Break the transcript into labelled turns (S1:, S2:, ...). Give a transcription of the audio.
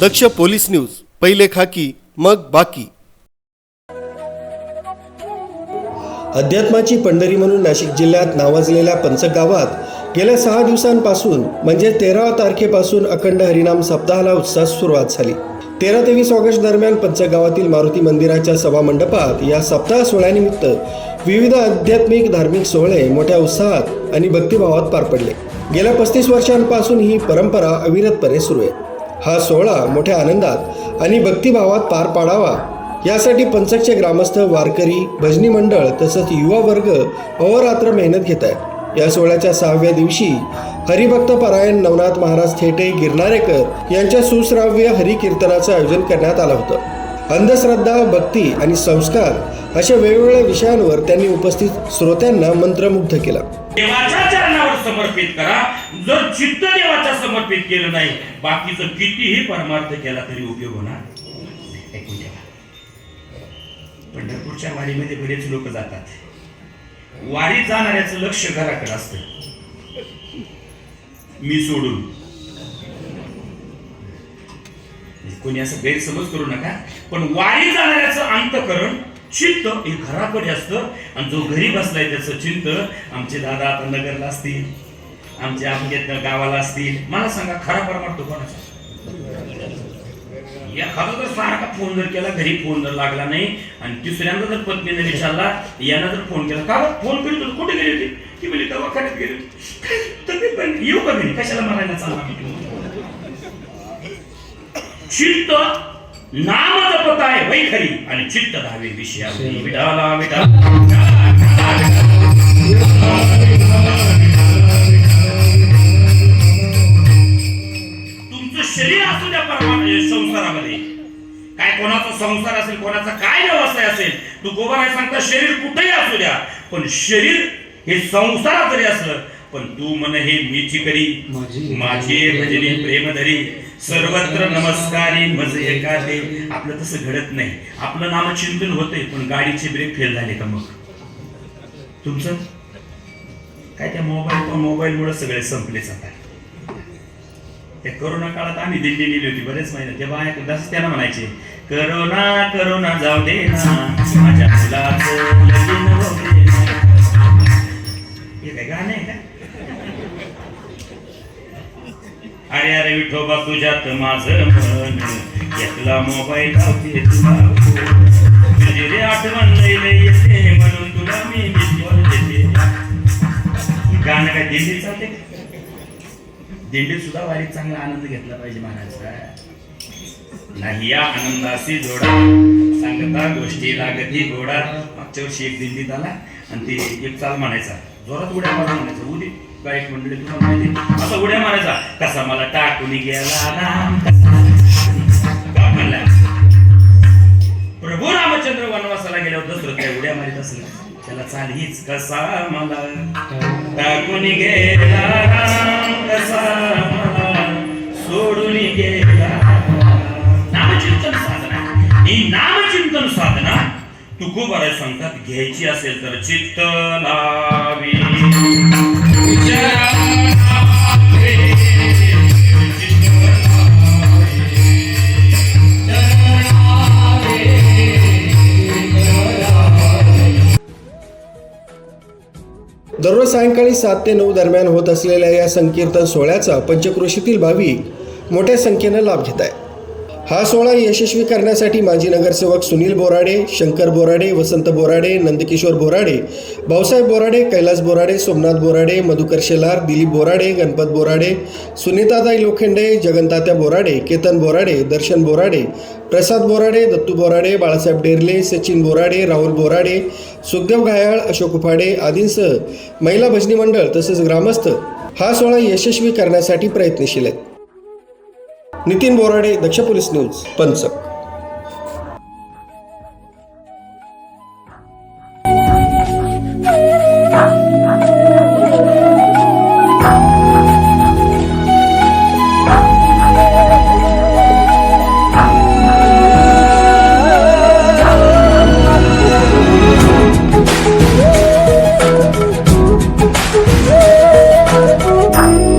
S1: दक्ष police news पहिले खाकी मग बाकी. अध्यात्माची पंढरी म्हणून नाशिक जिल्ह्यात नावाजलेल्या पंचक गावात गेल्या सहा दिवसांपासून म्हणजे तेरा तारखेपासून अखंड हरिनाम सप्ताहाला उत्साह सुरुवात झाली. तेरा ते वीस ऑगस्ट दरम्यान पंचक गावातील मारुती मंदिराच्या सभामंडपात या सप्ताह सोहळ्यानिमित्त विविध आध्यात्मिक धार्मिक सोहळे मोठ्या उत्साहात आणि भक्तिभावात पार पडले. गेल्या पस्तीस वर्षांपासून ही परंपरा अविरतपणे सुरू आहे. हा सोहळा मोठ्या आनंदात आणि भक्तिभावात पार पाडावा. यासाठी पंचकचे ग्रामस्थ वारकरी भजनी मंडळ तसंच युवा वर्ग अहोरात्र मेहनत घेत आहेत. या सोहळ्याच्या सहाव्या दिवशी हरिभक्त परायण नवनाथ महाराज थेटे गिरणारेकर यांच्या सुश्राव्य हरिकीर्तनाचं आयोजन करण्यात आलं होतं. अंधश्रद्धा भक्ती आणि संस्कार अशा वेगवेगळ्या विषयांवर त्यांनी उपस्थित श्रोत्यांना मंत्रमुग्ध केला.
S2: देवाच्या चरणावर समर्पित करा. जर चित्त देवाच्या समर्पित केलं नाही बाकीचं कितीही परमार्थ केला तरी उपयोग होणार? ऐकून ठेवा पंढरपूरच्या वारीमध्ये बरेच लोक जातात. वारीत जाणाऱ्याचं लक्ष घराकडे असतं. मी सोडून. कोणी असं गैरसमज करू नका. पण वारी जाणाऱ्याचं अंतकरण चित्त हे घराकडे असतं. आणि जो घरी बसलाय त्याचं चित्त आमचे दादा आता नगरला असतील आमच्या आमच्या गावाला असतील. मला सांगा खरा परमार्थ कोणाचा? एखादा जर सारखा फोन जर केला घरी फोन जर लागला नाही आणि तिसऱ्यांदा जर पत्नीने विचारला यानं जर फोन केला का फोन करीत होतो कुठे गेली होती? ती बोलली दवाखान्यात गेली होती. तब्येत बरी येऊ का घरी? कशाला मारायला चालला चित्त नाम जपत आहे वै खरी आणि चित्त धावे विषया विठाला तुमचं शरीर असू द्या परमात्मा संसारामध्ये. काय कोणाचा संसार असेल कोणाचा काय व्यवसाय असेल तू गोबराय सांगता शरीर कुठेही असू द्या. पण शरीर हे संसारात जरी असलं पण तू मन हे मीची करी माझी भजनी प्रेम धरी सर्वत्र नमस्कारी मज एखादे आपलं तसं घडत नाही. आपलं नाम चिंतन होतंय पण गाडीचे ब्रेक फेल झाले का मग? तुमचं? काय त्या मोबाईल मोबाईलमुळे सगळे संपले जातात. त्या करोना काळात आम्ही दिल्ली नेली होती बरेच महिने. तेव्हा एक दस त्याला म्हणायचे करोना करोना जाऊ दे ना. माझ्या विठोबा तुझ्यात माझं मन. घेतला मोबाईल लावते तुला. तुझी रे आठवण लई लई येते म्हणून तुला मी मिसकॉल देते. गाणं काय दिंडी चालते दिंडी सुद्धा वारीत चांगला आनंद घेतला पाहिजे महाराज नाही या आनंदाशी जोडा. सांगता गोष्टी लागती गोडा. मागच्या वर्षी एक दिंडीत आला आणि ते एक चाल म्हणायचा. जोरात उड्या मारून म्हणायचा उदी गायक मंडळी तुला माहिती असं उड्या मारायचा कसा मला टाकून गेला राम प्रभू रामचंद्र वनवासाला गेल्यावर दसरथ काय उड्या मारित असला? त्याला चाल हीच कसा मला टाकून गेला राम कसा मला सोडून गेला नामचिंतन साधना. ही नामचिंतन साधना तुकोबारा सांगतात घ्यायची असेल तर चित्त लावी.
S1: दररोज सायंकाळी सात ते नऊ दरम्यान होत असलेल्या या संकीर्तन सोहळ्याचा पंचक्रोशीतील भाविक मोठ्या संख्येनं लाभ घेत आहे हा सोहळा यशस्वी करण्यासाठी माजी नगरसेवक सुनील बोराडे शंकर बोराडे वसंत बोराडे नंदकिशोर बोराडे भाऊसाहेब बोराडे कैलास बोराडे सोमनाथ बोराडे मधुकर शेलार दिलीप बोराडे गणपत बोराडे सुनीताताई लोखंडे जगनतात्या बोराडे केतन बोराडे दर्शन बोराडे प्रसाद बोराडे दत्तू बोराडे बाळासाहेब डेरले सचिन बोराडे राहुल बोराडे सुखदेव घायाळ अशोक उफाडे आदींसह महिला भजनी मंडळ तसेच ग्रामस्थ. हा सोहळा यशस्वी करण्यासाठी प्रयत्नशील आहेत. Nitin Borade Daksh police news Panchak